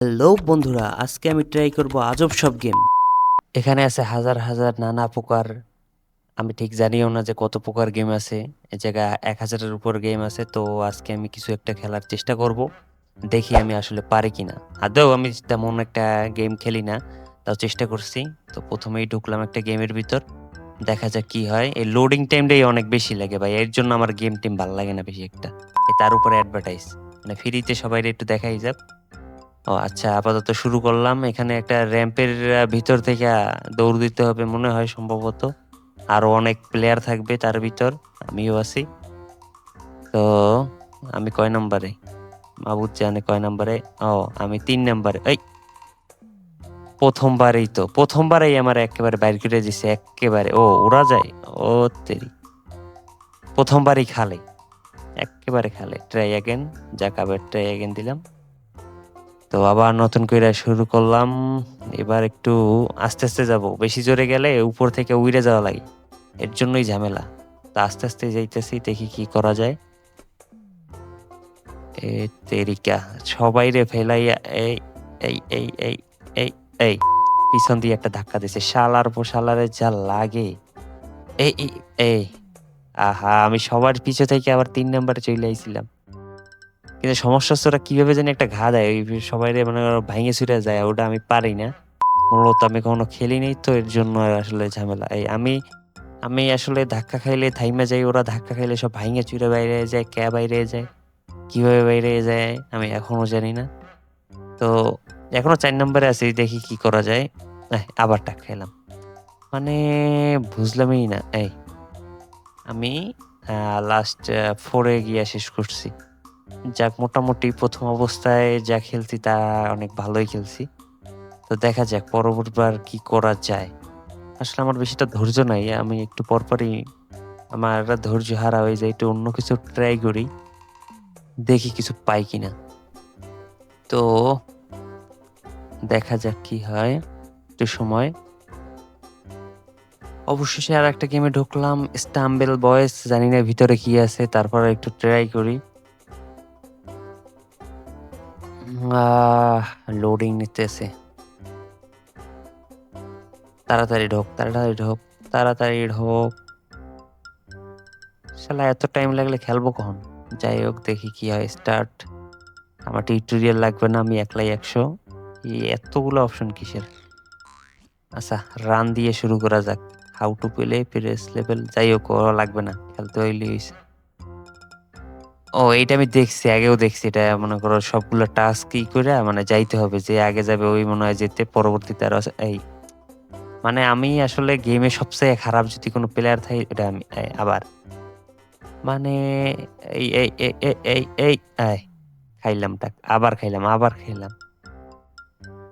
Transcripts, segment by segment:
Hello বন্ধুরা, আজকে আমি ট্রাই করব আজব সব গেম এখানে আছে হাজার হাজার নানা প্রকার, আমি ঠিক জানিও না যে কত প্রকার গেম আছে। এ জায়গায় এক হাজারের উপর গেম আছে, তো আজকে আমি কিছু একটা খেলার চেষ্টা করব। দেখি আমি আসলে পারি কিনা। আদৌ আমি তেমন একটা গেম খেলি না, তাও চেষ্টা করছি। তো প্রথমেই ঢুকলাম একটা গেমের ভিতর, দেখা যাক কি হয়। এই লোডিং টাইমটাই অনেক বেশি লাগে ভাই, এর জন্য আমার গেম টিম ভালো লাগে না বেশি একটা। তার উপরে অ্যাডভার্টাইজ মানে ফ্রিতে সবাই একটু দেখাই যাক। ও আচ্ছা আপাতত শুরু করলাম। এখানে একটা র্যাম্পের ভিতর থেকে দৌড় দিতে হবে মনে হয় সম্ভবত। আরও অনেক প্লেয়ার থাকবে তার ভিতর, আমিও আছি। তো, আমি কয় নম্বরে? মাবুদ জানে কয় নম্বরে? ও, আমি তিন নম্বরে। এই! প্রথমবারেই তো, প্রথমবারেই আমার একেবারে বাইর করে দিছে, একেবারে। ও, ওরা যায়? ও, তেরি। প্রথমবারই খালে। একেবারে খালে। ট্রাই অ্যাগেন যাক, আবার ট্রাই অ্যাগেন দিলাম। তো আবার নতুন করে শুরু করলাম। এবার একটু আস্তে আস্তে যাব। বেশি জোরে গেলে উপর থেকে উইরে যাওয়া লাগে। এর জন্যই ঝামেলা। তা আস্তে আস্তে যাইতেছি, দেখি কি করা যায়। এ তেরিকা, সবাই রে ফেলাইয়া এই এই এই এই এই এই। পিছন দিয়ে একটা ধাক্কা দিছে। শালার পর শালারে যা লাগে। এই এই। আহা, আমি সবার পিছু থেকে আবার তিন নম্বরে চলে আইছিলাম। কিন্তু সমস্যা হচ্ছে ওরা কীভাবে জানি একটা ঘা দেয়, ওই সবাই মানে ভাঙে ছুটে যায়, ওটা আমি পারি না। মূলত আমি কখনো খেলি নাই, তো এর জন্য আসলে ঝামেলা। এই আমি আমি আসলে ধাক্কা খাইলে থাইমা যাই ওরা ধাক্কা খাইলে সব ভাঙে চুরে বাইরে যায়, ক্যা বাইরে যায়, কীভাবে বাইরে যায়, আমি এখনও জানি না। তো এখনও চার নম্বরে আছি, দেখি কি করা যায়। আবার টাক খেলাম। মানে বুঝলামই না, এই আমি লাস্ট ফোরে গিয়া শেষ করছি। যাক, মোটামুটি প্রথম অবস্থায় যা খেলছি তা অনেক ভালোই খেলছি। তো দেখা যাক পরবর্তীবার কি করা যায়। আসলে আমার বেশিটা ধৈর্য নাই, আমি একটু পরপরই আমার ধৈর্য হারা হয়ে যায়, একটু অন্য কিছু ট্রাই করি, দেখি কিছু পাই কিনা। তো দেখা যাক কি হয়, একটু সময়। অবশেষে আর একটা গেমে ঢুকলাম স্টাম্বেল বয়েস জানি না ভিতরে কি আছে, তারপর একটু ট্রাই করি। লোডিং নিতেছে। তাড়াতাড়ি ঢোক তাড়াতাড়ি ঢোক তাড়াতাড়ি ঢোক। শালা, এত টাইম লাগলে খেলব কখন? যাই হোক, দেখি কি হয় স্টার্ট আমার টিউটোরিয়াল লাগবে না, আমি একলাই একশো। এতগুলো অপশন কিসের? আচ্ছা রান দিয়ে শুরু করা যাক। হাউ টু পেলে প্রেস লেভেল যাই হোক লাগবে না, খেলতে হইলে হয়েছে ও এটা আমি দেখছি, আগেও দেখছি এটা, মনে করো সবগুলো টাস্ক কি করে মানে যাইতে হবে যে আগে যাবে ওই মনে হয় যেতে, পরবর্তীতে আরও এই। মানে আমি আসলে গেমে সবচেয়ে খারাপ যদি কোনো প্লেয়ার থাকে এটা আমি আবার। মানে এই এই এই এই এই খাইলাম টাক আবার খাইলাম আবার খাইলাম।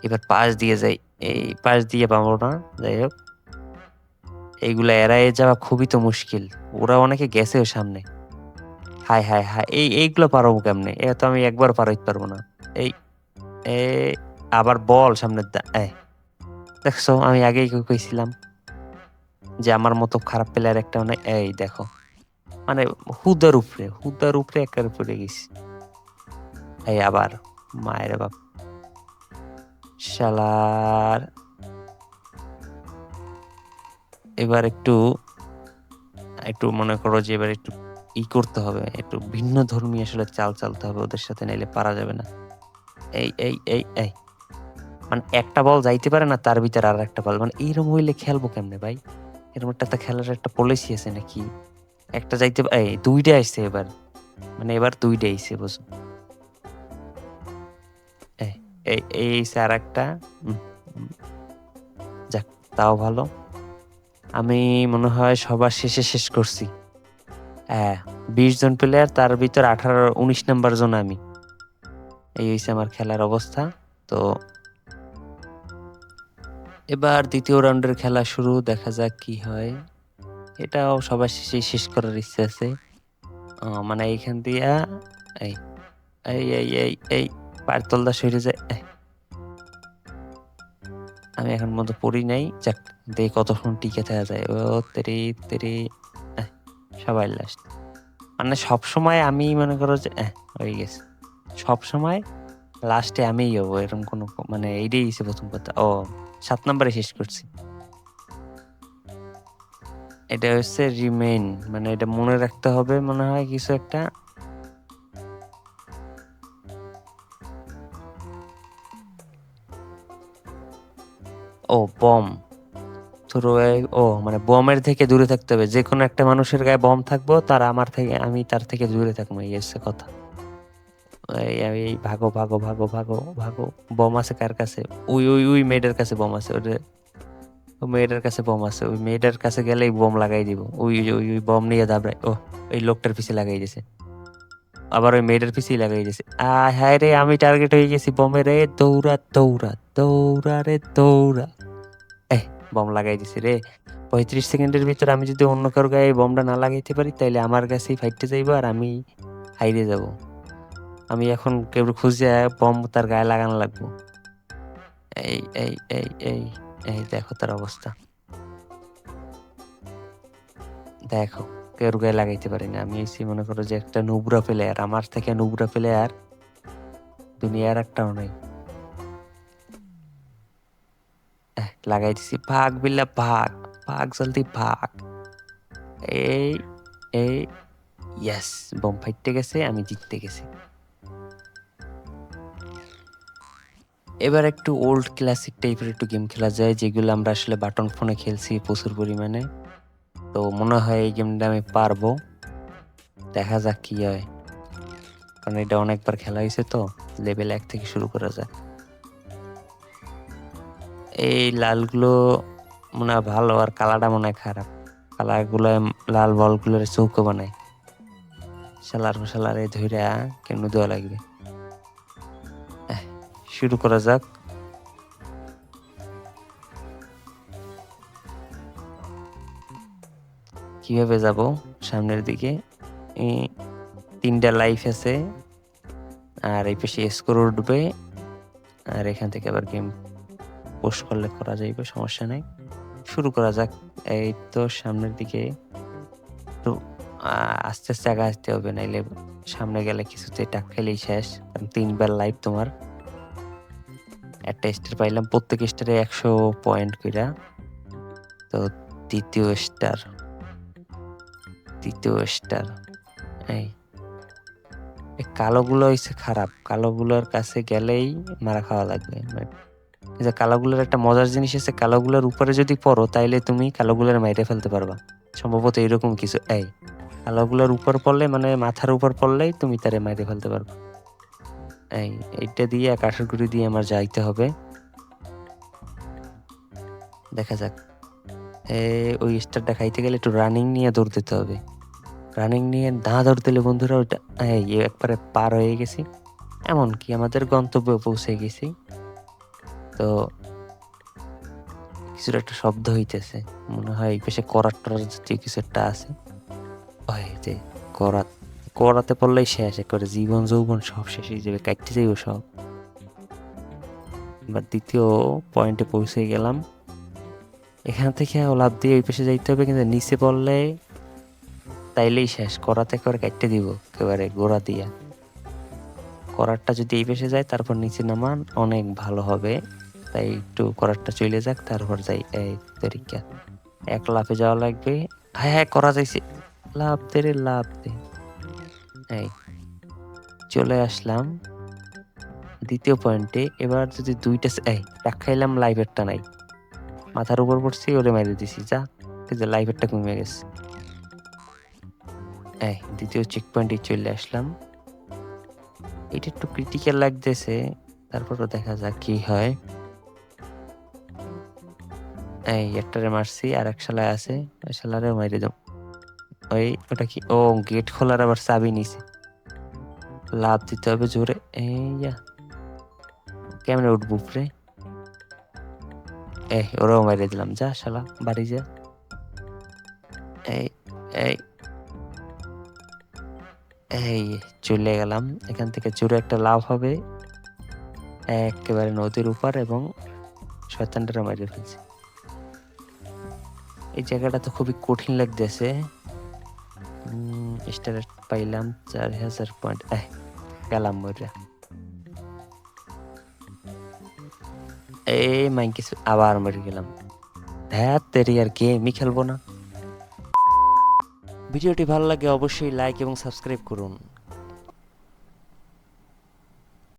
এবার পাশ দিয়ে যাই, এই পাশ দিয়ে পাবো না, যাই হোক। এইগুলা এড়াইয়ে যাওয়া খুবই তো মুশকিল, ওরা অনেকে গেছেও সামনে। হাই হাই হাই, এই, এইগুলো পারব কেমনে? এ তো আমি একবার পারতে পারব না। এই, এ, আবার বল সামনে দেখছ, আমি আগেই কইছিলাম যে আমার মতো খারাপ প্লেয়ার একটা মানে এই দেখো মানে হুদার উপরে হুদার উপরে একের উপরে গেছি। এই আবার, মায়ের বাপ। শালার। এবার একটু একটু মনে করো যে এবার একটু ই করতে হবে, একটু ভিন্ন ধর্মী আসলে চাল চালতে হবে, ওদের সাথে নাইলে পারা যাবে না। এই এই এই এই। মানে একটা বল যাইতে পারে না, তার ভিতরে আর একটা বল। মানে এইরকম হইলে খেলব কেমনে ভাই? এরকম একটা খেলার একটা পলিসি আছে নাকি? একটা যাইতে এই দুইটা আসছে এবার। মানে এবার দুইটা আইছে বুঝো এই এই আর একটা যাক, তাও ভালো। আমি মনে হয় সবার শেষে শেষ করছি। হ্যাঁ বিশ জন প্লেয়ার তার ভিতর আঠারো, উনিশ নাম্বার জন আমি। এই হয়েছে আমার খেলার অবস্থা, তো এবার দ্বিতীয় রাউন্ডের খেলা শুরু, দেখা যাক কি হয়। এটাও সবার শেষে শেষ করার ইচ্ছে আছে। মানে এইখান দিয়া, এই এই এই এই এই পায়ের তলদা সরে যায় আমি এখন মতো পড়ি নাই, যাক, দেখি কতক্ষণ টিকে থাকা যায়। ও, তেরি তেরি। সবাই লাস্ট মানে সব সময় আমি মনে করো যে হয়ে গেছে। সব সময় লাস্টে আমিই যাব এরকম কোনো মানে এইটাই হচ্ছে প্রথম কথা। ও, সাত নম্বরে শেষ করছি। এটা হচ্ছে রিমেইন মানে এটা মনে রাখতে হবে, মনে হয় কিছু একটা। ও বম থ্রো ও মানে বমের থেকে দূরে থাকতে হবে। যে কোনো একটা মানুষের গায়ে বম থাকব, তার আমার থেকে, আমি তার থেকে দূরে থাকব, এই হচ্ছে কথা। এই ভাগো ভাগো ভাগো ভাগো ভাগো, বম আছে কার কাছে? ওই ওই ওই মেয়েটার কাছে বম আছে ওটা ওই মেয়েটার কাছে বম আছে, ওই মেয়েটার কাছে গেলেই বম লাগাই দিব। ওই ওই ওই বম নিয়ে দাবড়ায় ও ওই লোকটার পিছে লাগাই দিয়েছে আবার ওই মেয়েটার পিছেই লাগাই দিয়েছে আয়, হায় রে, আমি টার্গেট হয়ে গেছি বমে রে, দৌড়া দৌড়া দৌড়া রে, দৌড়া। এহ বম লাগাই দিছে রে। পঁয়ত্রিশ সেকেন্ডের ভিতর আমি যদি অন্য কারও গায়ে বমটা না লাগাইতে পারি, তাইলে আমার কাছেই ফাইটতে যাইবো আর আমি হাইরে যাব। আমি এখন কেউ খুঁজে বম তার গায়ে লাগানো লাগবো। এই এই এই এই এই দেখো তার অবস্থা। দেখো, কেউ গায়ে লাগাইতে পারি না। আমি এসি মনে করো যে একটা নুবরা প্লেয়ার আমার থেকে নুবরা প্লেয়ার দুনিয়ার একটাও নাই। লাগাই দিছি ভাগ বিল্লা, ভাগ ভাগ জলদি, ভাগ। এই এই ইয়েস বম ফাইটতে গেছে, আমি জিততে গেছি। এবার একটু ওল্ড ক্লাসিক টাইপের একটু গেম খেলা যায়, যেগুলো আমরা আসলে বাটন ফোনে খেলছি প্রচুর পরিমাণে। তো মনে হয় এই গেমটা আমি পারব। দেখা যাক কি হয়। কারণ এটা অনেকবার খেলা হয়েছে তো লেভেল এক থেকে শুরু করা যায় এই লালগুলো মনে হয় ভালো আর কালারটা মনে হয় খারাপ। কালারগুলো লাল বলগুলোর চৌকো বানায়। শালার শালারে ধইরা কেন দেওয়া লাগবে? শুরু করা যাক। কীভাবে যাব সামনের দিকে? তিনটা লাইফ আছে। আর এই পাশে স্কোর উঠবে। আর এখান থেকে আবার গেম পোস্ট করলে করা যাইবে, সমস্যা নেই। শুরু করা যাক। এই তো সামনের দিকে একটু আস্তে আস্তে আগে আসতে হবে, নাইলে সামনে গেলে কিছুতে টাক খেলেই শেষ। তিনবার লাইভ তোমার। একটা স্টার পাইলাম, প্রত্যেক স্টারে একশো পয়েন্ট কইরা। তো দ্বিতীয় স্টার তৃতীয় স্টার এই। কালোগুলো হইছে খারাপ। কালোগুলোর কাছে গেলেই মারা খাওয়া লাগবে যে কালোগুলোর একটা মজার জিনিস আছে, কালোগুলোর উপরে যদি পড়ো, তাইলে তুমি কালোগুলোর মাইরে ফেলতে পারবা। সম্ভবত এরকম কিছু, এই কালোগুলোর উপর পড়লে মানে মাথার উপর পড়লেই তুমি তারে মাইরে ফেলতে পারবা। এই, এইটা দিয়ে কাঠের গুড়ি দিয়ে আমার যাইতে হবে। দেখা যাক। ওই স্টারটা খাইতে গেলে একটু রানিং নিয়ে দৌড় দিতে হবে। রানিং নিয়ে না দৌড় দিলে বন্ধুরা ওইটা একবারে পার হয়ে গেছি। এমনকি আমাদের গন্তব্যে পৌঁছে গেছি। তো কিছুর একটা শব্দ হইতেছে। মনে হয় এই পেশে করাত কিছু একটা আছে। যে করাত করাতে পড়লেই শেষ করে জীবন যৌবন সব শেষ হয়ে যাবে কাটতে যাইব সব। এবার দ্বিতীয় পয়েন্টে পৌঁছে গেলাম। এখান থেকে লাভ দিয়ে ওই পাশে যাইতে হবে, কিন্তু নিচে পড়লে তাইলেই শেষ, করাতে করে কাটতে দিব, একেবারে গোড়া দিয়া। করারটা যদি এই পেশে যায়, তারপর নিচে নামান, অনেক ভালো হবে। তাই একটু করারটা চলে যাক, তারপর যাই, এই তরিকা। এক লাফে যাওয়া লাগবে। হ্যাঁ হ্যাঁ করা যাইছে। লাভ দে রে, লাভ দে। এই, চলে আসলাম। দ্বিতীয় পয়েন্টে, এবার যদি দুইটা এই খাইলাম লাইভেরটা নাই মাথার উপর পড়ছি, ওরে মেরে দিছি, যা। যে লাইভেরটা কমে গেছে। এই, দ্বিতীয় চেক পয়েন্টে চলে আসলাম। এটা একটু ক্রিটিক্যাল লাগতেছে। তারপরও দেখা যাক কি হয়। এই একটারে মারছি আর এক শালায় আছে, ওই শালারে মাইরে দাও ওই, ওটা কি? ও, গেট খোলার আবার চাবি নিছে। লাভ দিতে হবে জোরে। এই যা কেমনে উঠবো উপরে? এই, ওরাও মাইরে দিলাম। যা শালা, বাড়ি যা। এই এই। এই, চলে গেলাম। এখান থেকে জোরে একটা লাভ হবে। একেবারে নদীর উপর এবং শয়তানটারা মাইরে ফেলছে। এই জায়গাটা তো খুবই কঠিন লাগতেছে। স্টার পাইলাম চার হাজার পয়েন্ট। গেলাম এই মাইকে আবার মরে গেলাম। ধ্যাত তেরি আর গেমই খেলব না। ভিডিওটি ভালো লাগে অবশ্যই লাইক এবং সাবস্ক্রাইব করুন।